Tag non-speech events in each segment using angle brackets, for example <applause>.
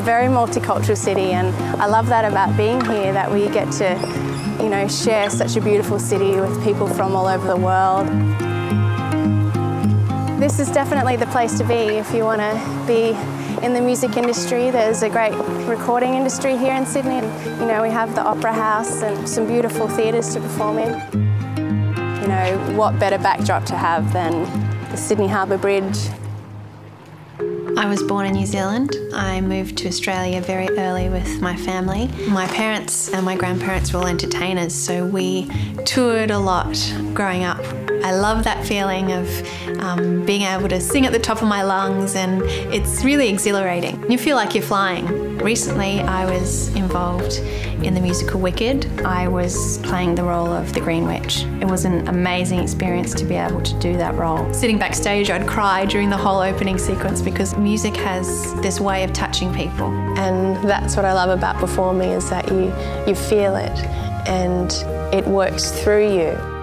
very multicultural city and I love that about being here, that we get to you know, share such a beautiful city with people from all over the world. This is definitely the place to be if you want to be in the music industry. There's a great recording industry here in Sydney. and You know, we have the Opera House and some beautiful theatres to perform in. You know, what better backdrop to have than the Sydney Harbour Bridge I was born in New Zealand. I moved to Australia very early with my family. My parents and my grandparents were all entertainers, so we toured a lot growing up. I love that feeling of um, being able to sing at the top of my lungs, and it's really exhilarating. You feel like you're flying. Recently, I was involved in the musical Wicked. I was playing the role of the Green Witch. It was an amazing experience to be able to do that role. Sitting backstage, I'd cry during the whole opening sequence because music has this way of touching people. And that's what I love about performing is that you, you feel it and it works through you.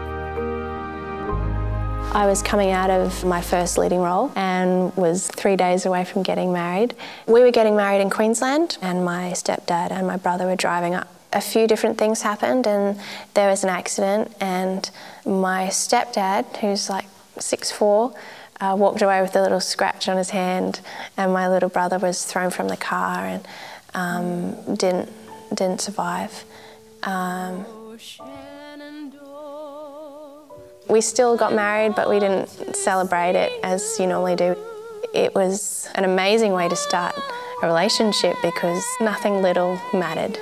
I was coming out of my first leading role and was three days away from getting married. We were getting married in Queensland and my stepdad and my brother were driving up. A few different things happened and there was an accident and my stepdad, who's like six four, uh, walked away with a little scratch on his hand and my little brother was thrown from the car and um, didn't, didn't survive. Um, we still got married, but we didn't celebrate it as you normally do. It was an amazing way to start a relationship because nothing little mattered.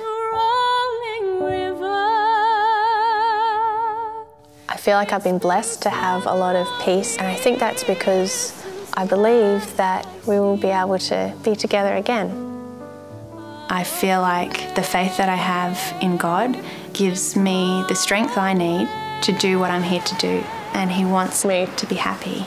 I feel like I've been blessed to have a lot of peace, and I think that's because I believe that we will be able to be together again. I feel like the faith that I have in God gives me the strength I need to do what I'm here to do, and He wants me to be happy.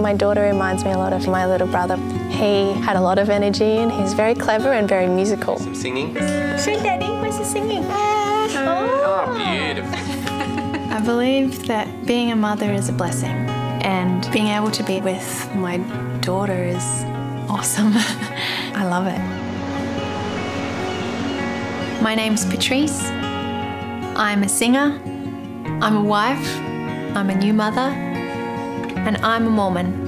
My daughter reminds me a lot of my little brother. He had a lot of energy and he's very clever and very musical. Some singing? Sweet Daddy, where's the singing? Oh, oh beautiful. I believe that being a mother is a blessing and being able to be with my daughter is awesome. <laughs> I love it. My name's Patrice. I'm a singer, I'm a wife, I'm a new mother, and I'm a Mormon.